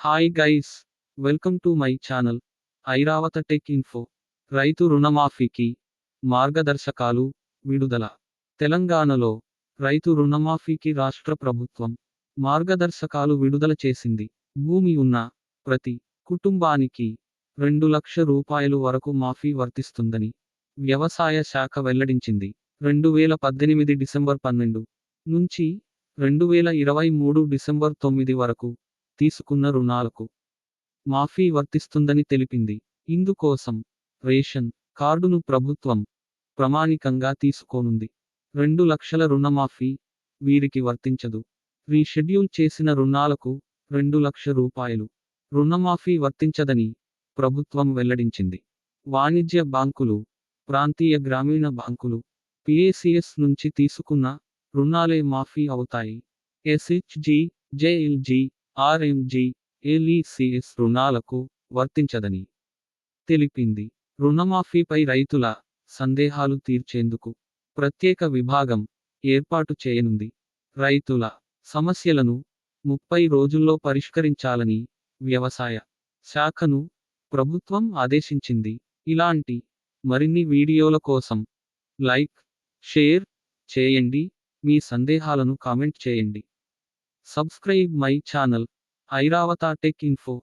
Hi guys welcome to my channel Airavata tech info. రైతు రుణమాఫీకి మార్గదర్శకాలు విడుదల. తెలంగాణలో రైతు రుణమాఫీకి రాష్ట్ర ప్రభుత్వం మార్గదర్శకాలు విడుదల చేసింది. భూమి ఉన్న ప్రతి కుటుంబానికి రెండు లక్ష రూపాయలు వరకు మాఫీ వర్తిస్తుందని వ్యవసాయ శాఖ వెల్లడించింది. రెండు వేల పద్దెనిమిది డిసెంబర్ పన్నెండు నుంచి రెండు వేల ఇరవై మూడు డిసెంబర్ తొమ్మిది వరకు తీసుకున్న రుణాలకు మాఫీ వర్తిస్తుందని తెలిపింది. ఇందుకోసం రేషన్ కార్డును ప్రభుత్వం ప్రామాణికంగా తీసుకోనుంది. రెండు లక్షల రుణమాఫీ వీరికి వర్తించదు. రీషెడ్యూల్ చేసిన రుణాలకు రెండు లక్ష రూపాయలు రుణమాఫీ వర్తించదని ప్రభుత్వం వెల్లడించింది. వాణిజ్య బ్యాంకులు ప్రాంతీయ గ్రామీణ బ్యాంకులు పిఏసిఎస్ నుంచి తీసుకున్న రుణాలే మాఫీ అవుతాయి. ఎస్హెచ్జి జేఎల్జి ఆర్ఎంజి ఎల్ఈసిఎస్ రుణాలకు వర్తించదని తెలిపింది. రుణమాఫీపై రైతుల సందేహాలు తీర్చేందుకు ప్రత్యేక విభాగం ఏర్పాటు చేయనుంది. రైతుల సమస్యలను ముప్పై రోజుల్లో పరిష్కరించాలని వ్యవసాయ శాఖను ప్రభుత్వం ఆదేశించింది. ఇలాంటి మరిన్ని వీడియోల కోసం లైక్ షేర్ చేయండి. మీ సందేహాలను కామెంట్ చేయండి. Subscribe my channel. Airavata tech info.